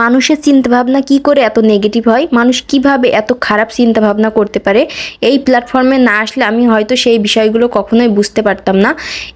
মানুষের চিন্তাভাবনা কি করে এত নেগেটিভ হয়? মানুষ কীভাবে এত খারাপ চিন্তাভাবনা করতে পারে? এই প্ল্যাটফর্মে না আসলে আমি হয়তো সেই বিষয়গুলো কখনোই বুঝতে পারতাম না।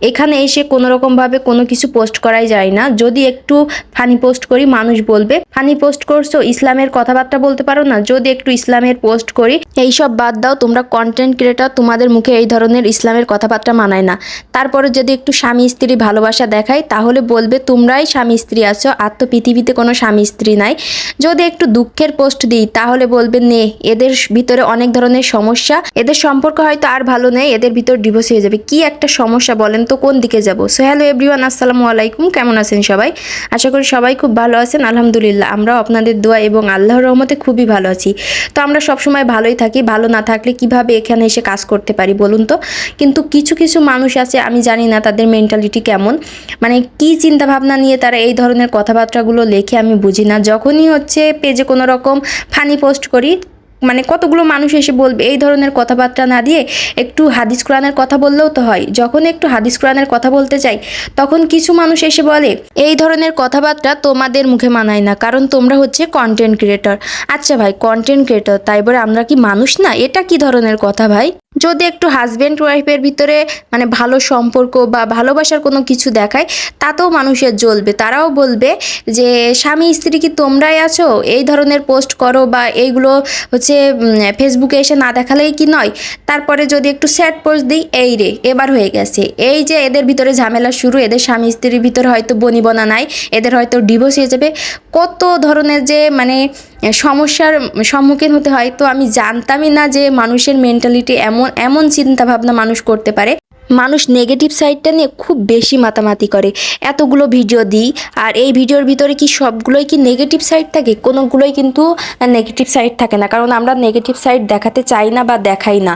এখানে এসে কোনো রকমভাবে কোনো কিছু পোস্ট করাই যায় না। যদি একটু ফানি পোস্ট করি, মানুষ বলবে ফানি পোস্ট করছ? ইসলামের কথাবার্তা বলতে পারো না? যদি একটু ইসলামের পোস্ট করি এই সব বাদ দাও, তোমরা কন্টেন্ট ক্রিয়েটার তোমাদের মুখে এই ধরনের ইসলামের কথাবার্তা মানায় না। তারপরে যদি একটু স্বামী স্ত্রী ভালোবাসা দেখায়, তাহলে বলবে, তোমরাই স্বামী স্ত্রী আছো, আর তো পৃথিবীতে কোনো স্বামী স্ত্রী নাই। যদি একটু দুঃখের পোস্ট দিই, তাহলে বলবে নে, এদের ভিতরে অনেক ধরনের সমস্যা। এদের সম্পর্ক হয়তো আর ভালো নেই, এদের ভিতর ডিভোর্স হয়ে যাবে। কি একটা সমস্যা বলেন তো, কোন দিকে যাব? সো হ্যালো এভরিওয়ান আসসালামু আলাইকুম। কেমন আছেন সবাই? আশা করি সবাই খুব ভালো আছেন। আলহামদুলিল্লাহ, আমরাও আপনাদের দোয়া এবং আল্লাহর রহমতে খুবই ভালো আছি। তো আমরা সবসময় ভালোই থাকি, ভালো না থাকলে কীভাবে এখানে এসে কাজ করতে পারি বলুন তো? কিন্তু কিছু কিছু মানুষ আছে, আমি জানি না তাদের মেন্টালিটি কেমন। মানে কি চিন্তা ভাবনা নিয়ে তারা এই ধরনের কথাবার্তাগুলো লেখে আমি বুঝি না। যখনই হচ্ছে পেজে কোনো রকম ফানি পোস্ট করি মানে কতগুলো মানুষ এসে বলবে, এই ধরনের কথাবার্তা না দিয়ে একটু হাদিস কোরআনের কথা বললেও তো হয়। যখন একটু হাদিস কোরআনের কথা বলতে চাই তখন কিছু মানুষ এসে বলে, এই ধরনের কথাবার্তা তোমাদের মুখে মানায় না, কারণ তোমরা হচ্ছে কন্টেন্ট ক্রিয়েটর আচ্ছা ভাই কন্টেন্ট ক্রিয়েটর তাই বলে আমরা কি মানুষ না? এটা কি ধরনের কথা ভাই? যদি একটু হাজব্যান্ড ওয়াইফের ভিতরে মানে ভালো সম্পর্ক বা ভালোবাসার কোনো কিছু দেখায়, তাতেও মানুষের জ্বলবে। তারাও বলবে যে, স্বামী, স্ত্রী কি তোমরাই আছো? এই ধরনের পোস্ট করো বা এইগুলো হচ্ছে উম, ফেসবুকে এসে না দেখালেই কি নয়? তারপরে যদি একটু স্যাড পোস্ট দিই এই রে এবার হয়ে গেছে। এই যে এদের ভিতরে ঝামেলা শুরু এদের স্বামী স্ত্রীর ভিতরে হয়তো বনিবনা নাই এদের হয়তো ডিভোর্স হয়ে যাবে। কত ধরনের যে মানে সমস্যার সম্মুখীন হতে হয় তো আমি জানতামই না যে মানুষের মেন্টালিটি এমন এমন চিন্তাভাবনা মানুষ করতে পারে। মানুষ নেগেটিভ সাইডটা নিয়ে খুব বেশি মাতামাতি করে। এতগুলো ভিডিও দিই, আর এই ভিডিওর ভিতরে কি সবগুলোই কি নেগেটিভ সাইড থাকে? কোনোগুলোই কিন্তু নেগেটিভ সাইড থাকে না। কারণ আমরা নেগেটিভ সাইড দেখাতে চাই না বা দেখাই না।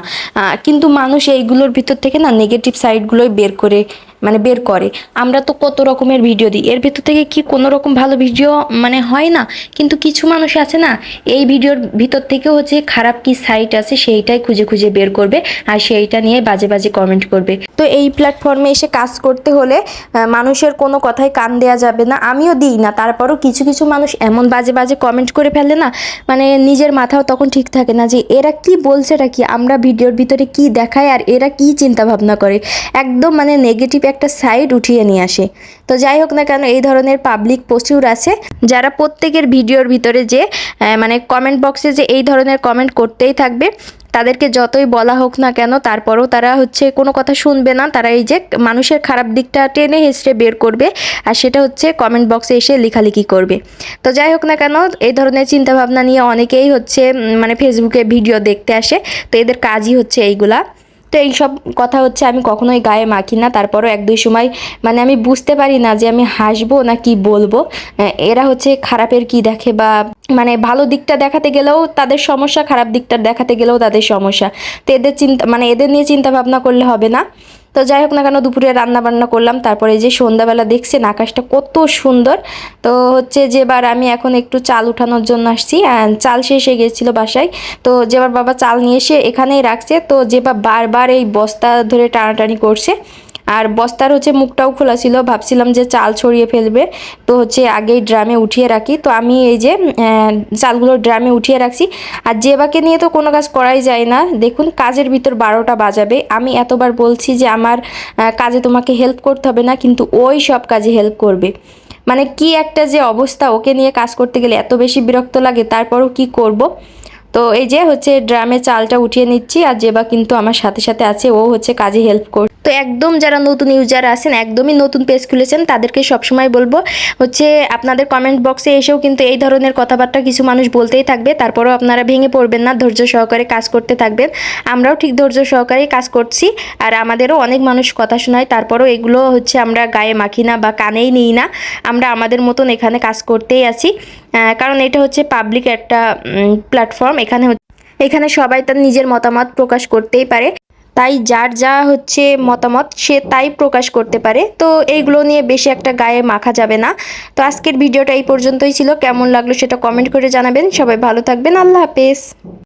কিন্তু মানুষ এইগুলোর ভিতর থেকে না নেগেটিভ সাইডগুলোই বের করে মানে বের করে। আমরা তো কত রকমের ভিডিও দিই। এর ভিতর থেকে কি কোনো রকম ভালো ভিডিও মানে হয় না? কিন্তু কিছু মানুষ আছে না, এই ভিডিওর ভিতর থেকে হচ্ছে খারাপ কি সাইট আছে সেইটাই খুঁজে খুঁজে বের করবে আর সেইটা নিয়ে বাজে বাজে কমেন্ট করবে। তো এই প্ল্যাটফর্মে এসে কাজ করতে হলে মানুষের কোনো কথায় কান দেওয়া যাবে না। আমিও দিই না, তারপরও কিছু কিছু মানুষ এমন বাজে বাজে কমেন্ট করে ফেলে না মানে নিজের মাথাও তখন ঠিক থাকে না যে এরা কি বলছে এটা কি? আমরা ভিডিওর ভিতরে কি দেখায় আর এরা কি চিন্তা ভাবনা করে? একদম মানে নেগেটিভ একটা সাইড উঠিয়ে নিয়ে আসে। তো যাই হোক না কেন, এই ধরনের পাবলিক প্রচুর আছে। যারা প্রত্যেকের ভিডিওর ভিতরে যে মানে কমেন্ট বক্সে যে এই ধরনের কমেন্ট করতেই থাকবে, তাদেরকে যতই বলা হোক না কেন, তারপরেও তারা হচ্ছে কোনো কথা শুনবে না। তারা এই যে মানুষের খারাপ দিকটা টেনে হেসড়ে বের করবে, আর সেটা হচ্ছে কমেন্ট বক্সে এসে লেখালেখি করবে। তো যাই হোক না কেন, এই ধরনের চিন্তাভাবনা নিয়ে অনেকেই হচ্ছে মানে ফেসবুকে ভিডিও দেখতে আসে। তো এদের কাজই হচ্ছে এইগুলা। তো এই সব কথা হচ্ছে আমি কখনোই গায়ে মাখি না। তারপরও এক দুই সময় মানে আমি বুঝতে পারি না যে আমি হাসবো না কি বলব। এরা হচ্ছে খারাপের কি দেখে বা মানে ভালো দিকটা দেখাতে গেলেও তাদের সমস্যা, খারাপ দিকটা দেখাতে গেলেও তাদের সমস্যা। তো এদের চিন্তা মানে এদের নিয়ে চিন্তা ভাবনা করলে হবে না। তো যাই হোক না কেন দুপুরে রান্না বান্না করলাম, তারপরে যে সন্ধ্যাবেলা দেখছেন আকাশটা কত সুন্দর। তো হচ্ছে যেবার আমি এখন একটু চাল উঠানোর জন্য আসছি চাল শেষ হয়ে গেছিল বাসায়। তো যেবার বাবা চাল নিয়ে এসে এখানেই রাখছে, তো যেবার বারবার এই বস্তা ধরে টানাটানি করছে আর বস্তার হচ্ছে মুখটাও খোলা ছিল। ভাবছিলাম যে চাল ছড়িয়ে ফেলবে। তো হচ্ছে আগেই ড্রামে উঠিয়ে রাখি। তো আমি এই যে চালগুলো ড্রামে উঠিয়ে রাখছি। আর জেবাকে নিয়ে তো কোনো কাজ করাই যায় না। দেখুন, কাজের ভিতর বারোটা বাজাবে। আমি এতবার বলছি যে আমার কাজে তোমাকে হেল্প করতে হবে না, কিন্তু ওই সব কাজে হেল্প করবে। মানে কি একটা যে অবস্থা, ওকে নিয়ে কাজ করতে গেলে এত বেশি বিরক্ত লাগে, তারপরও কি করব? তো এই যে হচ্ছে ড্রামে চালটা উঠিয়ে নিচ্ছি আর জেবা কিন্তু আমার সাথে সাথে আছে, ও হচ্ছে কাজে হেল্প কর তো একদম যারা নতুন ইউজার আছেন, একদমই নতুন পেজ খুলেছেন, তাদেরকে সবসময় বলব হচ্ছে আপনাদের কমেন্ট বক্সে এসেও কিন্তু এই ধরনের কথাবার্তা কিছু মানুষ বলতেই থাকবে, তারপরেও আপনারা ভেঙে পড়বেন না, ধৈর্য সহকারে কাজ করতে থাকবেন। আমরাও ঠিক ধৈর্য সহকারে কাজ করছি আর আমাদেরও অনেক মানুষ কথা শোনায়, তারপরেও এগুলো হচ্ছে আমরা গায়ে মাখি না বা কানেই নিই না, আমরা আমাদের মতন এখানে কাজ করতেই আছি। কারণ এটা হচ্ছে পাবলিক একটা প্ল্যাটফর্ম এখানে এখানে সবাই তার নিজের মতামত প্রকাশ করতেই পারে। তাই যার যা হচ্ছে মতামত, সে তাই প্রকাশ করতে পারে। তো এইগুলো নিয়ে বেশি একটা গায়ে মাখা যাবে না। তো আজকের ভিডিওটা এই পর্যন্তই ছিল। কেমন লাগল সেটা কমেন্ট করে জানাবেন। সবাই ভালো থাকবেন। আল্লাহ হাফেজ।